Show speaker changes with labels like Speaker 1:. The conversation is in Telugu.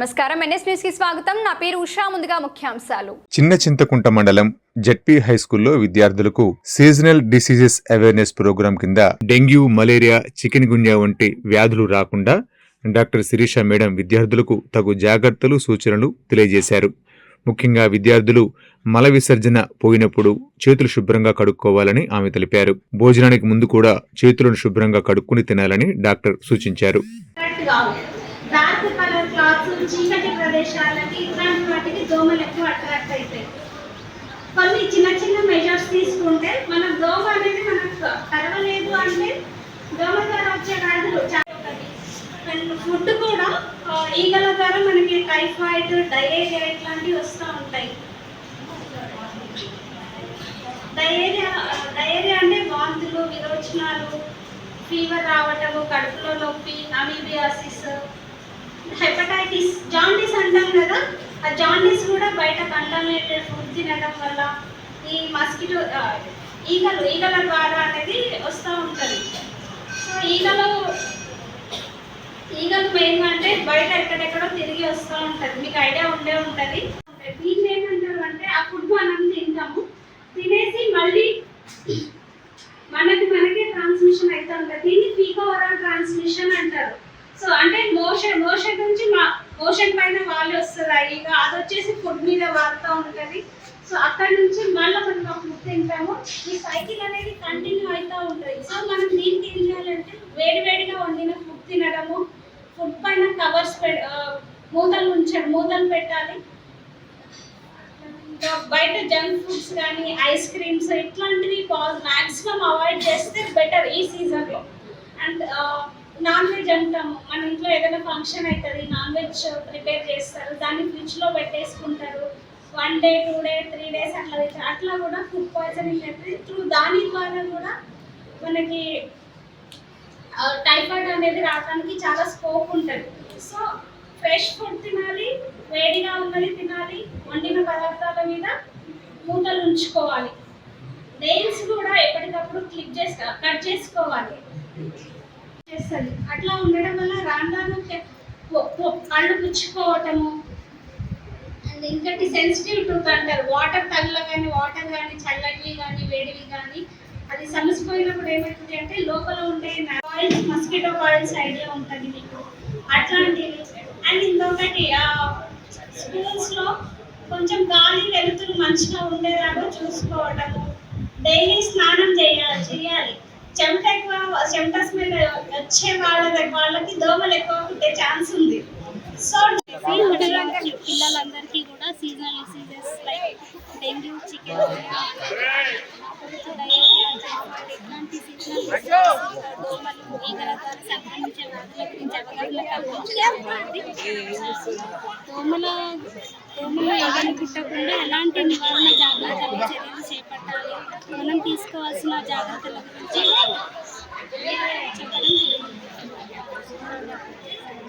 Speaker 1: నమస్కారం. ఎన్ఎస్ న్యూస్కి స్వాగతం. నా పేరు ఉషా. ముందుగా ముఖ్యాంశాలు.
Speaker 2: చిన్న చింతకుంట మండలం జడ్పీ హై స్కూల్లో విద్యార్థులకు సీజనల్ డిసీజెస్ అవేర్నెస్ ప్రోగ్రాం కింద డెంగ్యూ మలేరియా చికెన్ గున్యా వంటి వ్యాధులు రాకుండా డాక్టర్ శిరీష మేడం విద్యార్థులకు తగు జాగ్రత్తలు సూచనలు తెలియజేశారు. ముఖ్యంగా విద్యార్థులు మల విసర్జన పోయినప్పుడు చేతులు శుభ్రంగా కడుక్కోవాలని ఆమె తెలిపారు. భోజనానికి ముందు కూడా చేతులను శుభ్రంగా కడుక్కుని తినాలని డాక్టర్ సూచించారు.
Speaker 3: డార్క్ కలర్ క్లాత్స్ చీకటి ప్రదేశాలకి ఇట్లాంటి వాటికి దోమలు ఎక్కువ అట్రాక్ట్ అవుతాయి కొన్ని చిన్న చిన్న మెజర్స్ తీసుకుంటే మన దోమ అనేది మనకు కరవలేదు అంటే దోమ ద్వారా వచ్చే వ్యాధులు చాలా అండ్ ఫుడ్ కూడా ఈగల ద్వారా మనకి టైఫాయిడ్ డయేరియా ఇట్లాంటివి వస్తూ ఉంటాయి. డయేరియా డయేరియా అంటే వాంతులు విరోచనాలు ఫీవర్ రావటము కడుపులో నొప్పి అమీబియాసిస్ హెపటైటిస్ జాండీస్ అంటాం కదా ఆ జాండీస్ కూడా బయట కంటామినేటెడ్ ఫుడ్ తినడం వల్ల ఈ మస్కిటో ఈగలు ఈగల ద్వారా అనేది వస్తూ ఉంటుంది. సో ఈగలు ఈగలు మెయిన్ అంటే బయట ఎక్కడెక్కడో తిరిగి వస్తూ ఉంటుంది. మీకు ఐడియా ఉండే ఉంటుంది. దీన్ని ఏమంటారు అంటే ఆ ఫుడ్ మనం తింటాం తినేసి మళ్ళీ మనకి మనకే ట్రాన్స్మిషన్ అయితే ఉంటుంది దీన్ని పీకో ఓరల్ ట్రాన్స్మిషన్ అంటారు సో అంటే మోషన్ మోషన్ నుంచి మా మోషన్ పైన వాళ్ళు వస్తుంది ఇక అది వచ్చేసి ఫుడ్ మీద వాడుతూ ఉంటుంది. సో అక్కడ నుంచి మళ్ళీ మనం ఆ ఫుడ్ తింటాము. ఈ సైకిల్ అనేది కంటిన్యూ అవుతూ ఉంటుంది. సో మనం దీనికి ఏం చేయాలంటే వేడి వేడిగా వండిన ఫుడ్ తినడము. ఫుడ్ పైన కవర్స్ పె మూతలు ఉంచడం మూతలు పెట్టాలి. ఇంకా బయట జంక్ ఫుడ్స్ కానీ ఐస్ క్రీమ్స్ ఇట్లాంటివి మాక్సిమం అవాయిడ్ చేస్తే బెటర్ ఈ సీజన్లో అండ్ నాన్ వెజ్ అంటాము. మన ఇంట్లో ఏదైనా ఫంక్షన్ అవుతుంది నాన్ వెజ్ ప్రిపేర్ చేస్తారు. దాన్ని ఫ్రిడ్జ్లో పెట్టేసుకుంటారు. One day two day three days అట్లా అట్లా కూడా ఫుడ్ పాయిజనింగ్ అవుతుంది త్రూ దాని ద్వారా కూడా మనకి టైఫాయిడ్ అనేది రావడానికి చాలా స్కోప్ ఉంటుంది. సో ఫ్రెష్ ఫుడ్ తినాలి వేడిగా ఉన్నది తినాలి వండిన పదార్థాల మీద మూతలు ఉంచుకోవాలి. నెయిల్స్ కూడా ఎప్పటికప్పుడు క్లిక్ చేసి కట్ చేసుకోవాలి. చేస్తుంది. అట్లా ఉండడం వల్ల రాను రాను కళ్ళు పుచ్చుకోవటము అండ్ ఇంకటి సెన్సిటివ్ టూత్ అంటారు. వాటర్ తగలగానే వాటర్ కానీ చల్లటివి కానీ వేడివి కానీ అది సమసిపోయినప్పుడు ఏమవుతుంది అంటే లోపల ఉండే కాయిల్స్ మస్కిటో కాయిల్స్ ఐడియా ఉంటుంది మీకు. అట్లాంటివి. అండ్ ఇంకొకటి స్కూల్స్లో కొంచెం గాలి వెలుతురు మంచిగా ఉండేలాగా చూసుకోవటము. డైలీ స్నానం చేయాలి చేయాలి. చెమట ఎక్కువ చెమట స్మెల్ వచ్చే వాళ్ళ వాళ్ళకి దోమలు ఎక్కువ పుట్టే ఛాన్స్ ఉంది. సో
Speaker 4: పిల్లలందరికీ కూడా seasonal diseases like dengue chicken ఇట్లాంటి సీజనల్ దోమలు ఈగల ద్వారా సంక్రమించే వ్యాధుల గురించి అవగాహన కల్పించాలి దోమల దోమలు ఈగలు పుట్టకుండా ఎలాంటి నివారణ జాగ్రత్తలు చర్యలు చేపట్టాలి? మనం తీసుకోవాల్సిన జాగ్రత్తల గురించి చెప్పడం